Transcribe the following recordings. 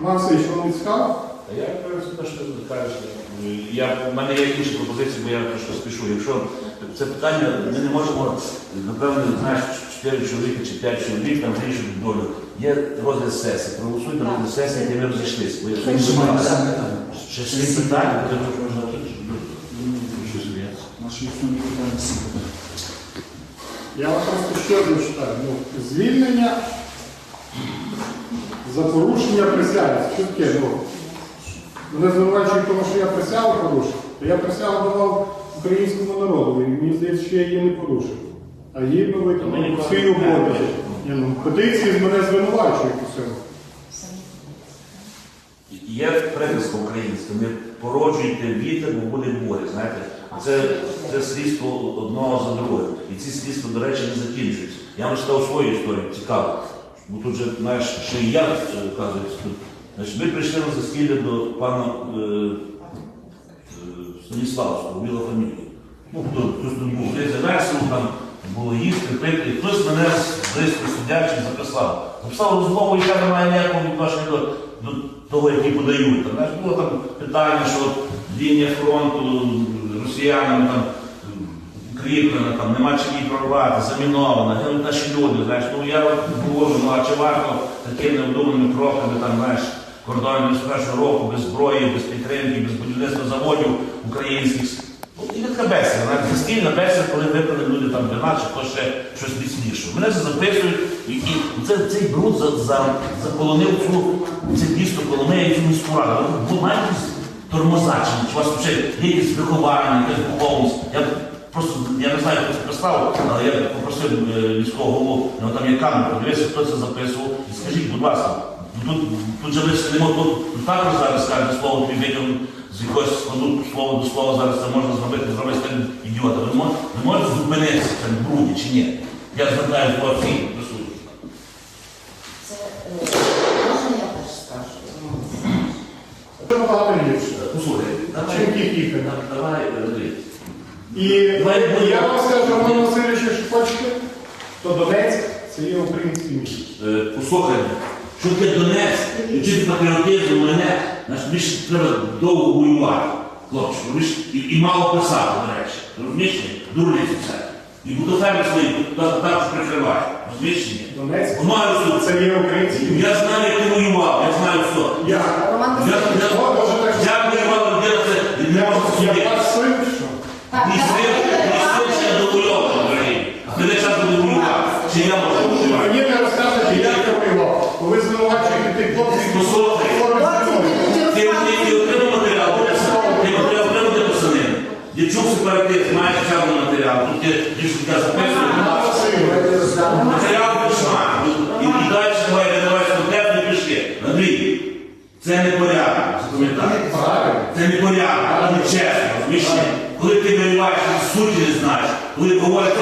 Максимович, вам цікаво? Та я кажу, те, що ти кажеш. Я, в мене є інші пропозиції, бо я трошки спішу. Якщо це питання, ми не можемо, напевно, знаєш, 4 чоловіка чи 5 чоловік там вирішувати долю. Є розгляд сесії, проголосуйте на розгляд сесії, де ми розійшлися. Бо якщо ми маємо ще всі питання, то можна щось є. Наші основні питання всі питання. Я вам просто ще одне читаю. Ну, звільнення за порушення присяги. Що таке? Ну, мене звинувачують тому, що я присягу порушив. Я присягу давав українському народу, і мені здається, що я її не порушив. А гідно Ми знаємо. Ні, ну, Петиції з мене звинувачують у цьому. Є приказка українська, не породжуйте вітер, бо буде буря. Знаєте, це, це слідство одного за другим. І ці слідства, до речі, не закінчуються. Я вам сказав свою історію, цікаво. Бо тут же, і я е, тут. Значить, ми прийшли на засідання до пана е, е, Станіславського, Біла фамілія. Ну, хто, хтось тут був, десь весело, там було їсти, пити, і хтось мене близько сидячий записав. Записав розмову, яка не має ніякого відношення до, до того, які подають. Там, знаєш, було там питання, що лінія фронту росіянам там укріплена, там нема чим її прорвати, замінована, наші люди. Знаєш, ну я говорю, ну а чи варто такими невдуманими кроками, там, знаєш, кордоном з першого року, без зброї, без підтримки, без будівництва заводів українських. Ну, І така бесіда, навіть застільна бесіда, коли випили люди там вина, чи хто ще щось міцніше. Мене це записують, і, і це, цей бруд за, за, заполонив цю, це місто Коломея і цю міську раду. Ви маєте тормоза, чи у вас є якісь виховання, якась духовність. Я просто я не знаю, хто це представив, але я попросив е, міського голову, ну там є камера, подивися, хто це записував, і скажіть, будь ласка, тут, тут же ми сидимо, тут, також зараз скажете слово тобі з якогось складу слова до слова зараз це можна зробити, зробити з тим ідіота. Ви можете, ви можете зупинитися в цьому бруді чи ні? Я звертаюся до всіх присутніх. Це е, можна я теж скажу? Ну, Це набагато гірше. Послухай, давай. І я вам скажу, Роман Васильович, якщо хочете, то Донецьк це є український міст. Е, Послухай, що таке Донецьк, вчити патріотизм мене, значить, мені ж треба довго воювати, розумієш? І, і мало писати, до речі. Розумієш? ні? Дурниці це. І бутофеми свої так, так прикривають. Розумієш? Донецьк що це є український міст. Я знаю, як ти воював, я знаю все. Я, Роман Я, Васильович, я, О, може, так я воював, де це не я, можу судити. я ваш син, що? так, Ні син, ні син ще не довоював в Україні. А ти не час буде воювати. Чи я можу воювати? Мені не розказуєте, як я воював. Коли звинувачуєте тих хлопців, Послухай, Ти, отримав матеріал, ти матеріал отримав де писанин. Дівчук сепаратист, маєш чарний матеріал. Тут є дівчинка записує. Матеріал пішла. І, далі давай, давай, конкретно пішли. Андрій, це не порядок, запам'ятай. Це не порядок, це не чесно, розумієш? Коли ти вириваєш, суті не знаєш. Коли говориш,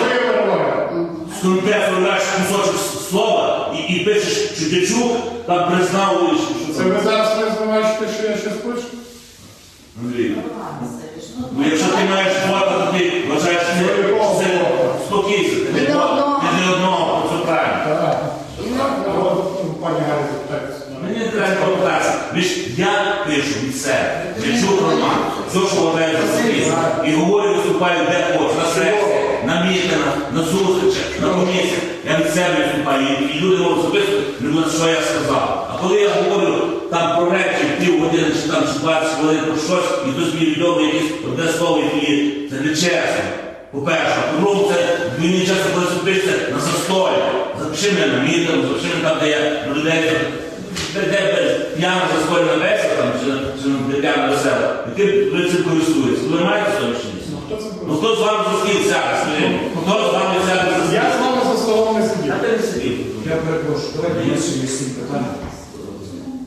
вириваєш кусочок слова і, і пишеш, що дівчук там признав, що Це ви зараз не звинувачуєте, що я щось хочу? Андрій. Ну, якщо ти маєш фото, то ти вважаєш, що це, це спокійся. Ти Ні не одного. одного. Ти не одного, це правильно. Так. Ну, Пані Галя, запитайтеся. Мені не треба провокація. Ви ж я пишу від себе. Я чув роман. Потрібно. І говорю, виступаю де хочу. На сесії, на мітинах, на зустрічах, на комісіях. Я від себе виступаю. І, і люди записувати, не знають, що я сказав. А коли я говорю там про речі, пів години чи там чи 20 хвилин про щось, і хтось мені відомо якесь одне слово, є, це не чесно. По-перше, по-друге, це мені часто коли запишеться на застолі. Запиши мене на мітинг, запиши мене там, де я людей де, де, де п'яна застольна весела, там, чи, п'яна весела, яким ви цим користуєтесь? Ви маєте совіщеність? Хто Ну хто з вами за стіл сяде. Хто з вами сяде за Я з вами за столом не сидів. А ти не сидів. Я перепрошую, давайте є ще є сім питань.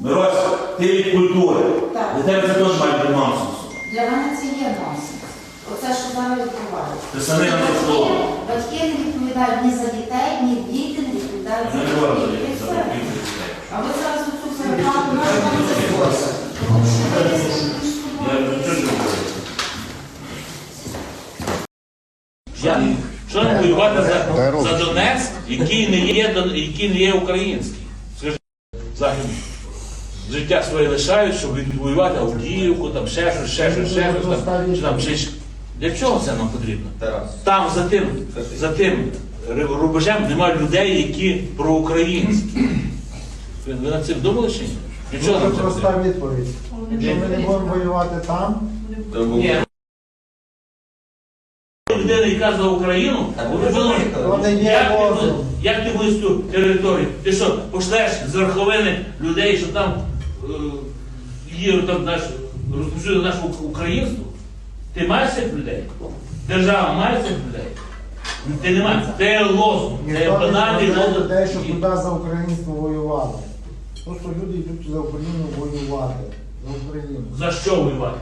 Мирось, ти від культури. Так. Для тебе це теж має бути нонсенс. Для мене це є нонсенс. Оце, що зараз відбувається. Ти самі на Батьки- слово. Батьки не відповідають ні за дітей, ні діти не відповідають за дітей. А ви зараз за який не є який не є український? Скажи, Захід. життя своє лишають, щоб відвоювати Авдіївку, там ще щось, ще щось, ще щось. Там, чи там, чи, ж- для чого це нам потрібно? Там за тим, за тим рубежем немає людей, які проукраїнські. Ви, над цим думали чи ні? Для чого Дуже нам це проста відповідь. Якщо ми не будемо воювати там, Ні. Яка за Україну, як, ти, будеш ту територію? Ти що, пошлеш з верховини людей, що там е, є там наш розповсюджує наше українство? Ти маєш цих людей? Держава має цих людей? Ти не маєш. Це є лозунг, це є ніхто не банальний лозунг. людей, щоб туди за українство воювали. Просто люди йдуть за Україну воювати. За Україну. За що воювати?